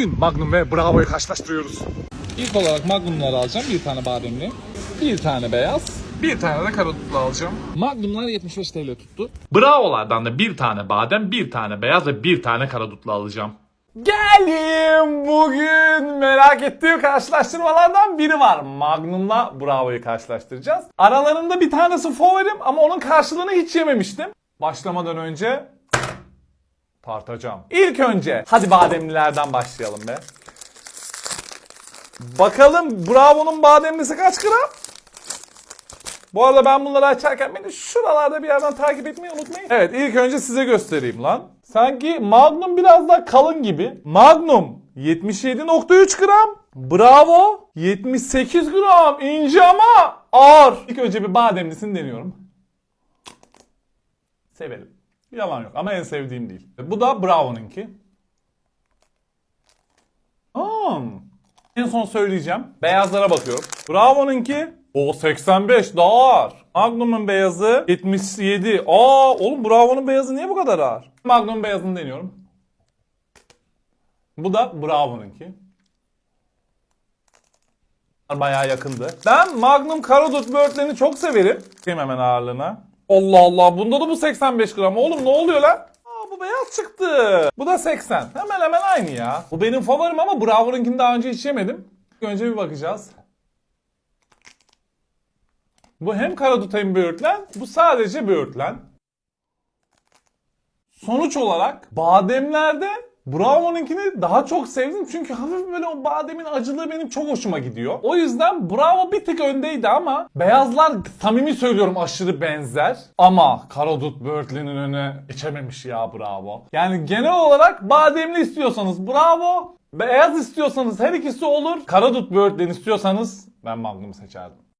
Bugün Magnum ve Bravo'yu karşılaştırıyoruz. İlk olarak Magnum'ları alacağım. Bir tane bademli. Bir tane beyaz. Bir tane de karadutlu alacağım. Magnum'lar 75 TL tuttu. Bravo'lardan da bir tane badem, bir tane beyaz ve bir tane karadutlu alacağım. Geldim bugün merak ettiğim karşılaştırmalardan biri var. Magnum'la Bravo'yu karşılaştıracağız. Aralarında bir tanesi favorim ama onun karşılığını hiç yememiştim. Başlamadan önce tartacağım. İlk önce hadi bademlilerden başlayalım be. Bakalım Bravo'nun bademlisi kaç gram? Bu arada ben bunları açarken beni şuralarda bir yerden takip etmeyi unutmayın. Evet ilk önce size göstereyim lan. Sanki Magnum biraz daha kalın gibi. Magnum 77.3 gram. Bravo 78 gram. İnce ama ağır. İlk önce bir bademlisini deniyorum. Severim. Yalan yok ama en sevdiğim değil. Bu da Bravo'nunki. Hmm. En son söyleyeceğim. Beyazlara bakıyorum. Bravo'nunki o 85 daha ağır. Magnum'un beyazı 77. Aa oğlum Bravo'nun beyazı niye bu kadar ağır? Magnum beyazını deniyorum. Bu da Bravo'nunki. Bayağı yakındı. Ben Magnum Karadut böğürtlerini çok severim. Bakayım hemen ağırlığına. Allah Allah bunda da bu 85 gram. Oğlum ne oluyor lan? Aa bu beyaz çıktı. Bu da 80. Hemen hemen aynı ya. Bu benim favorim ama Bravo'nunkini daha önce hiç yemedim. Önce bir bakacağız. Bu hem karadut hem böğürtlen. Bu sadece böğürtlen. Sonuç olarak bademlerde Bravo'nunkini daha çok sevdim çünkü hafif böyle o bademin acılığı benim çok hoşuma gidiyor. O yüzden Bravo bir tık öndeydi ama beyazlar samimi söylüyorum aşırı benzer. Ama Karadut Böğürtlen'in önüne geçememiş ya Bravo. Yani genel olarak bademli istiyorsanız Bravo, beyaz istiyorsanız her ikisi olur. Karadut Böğürtlen istiyorsanız ben Magnum'u seçerdim.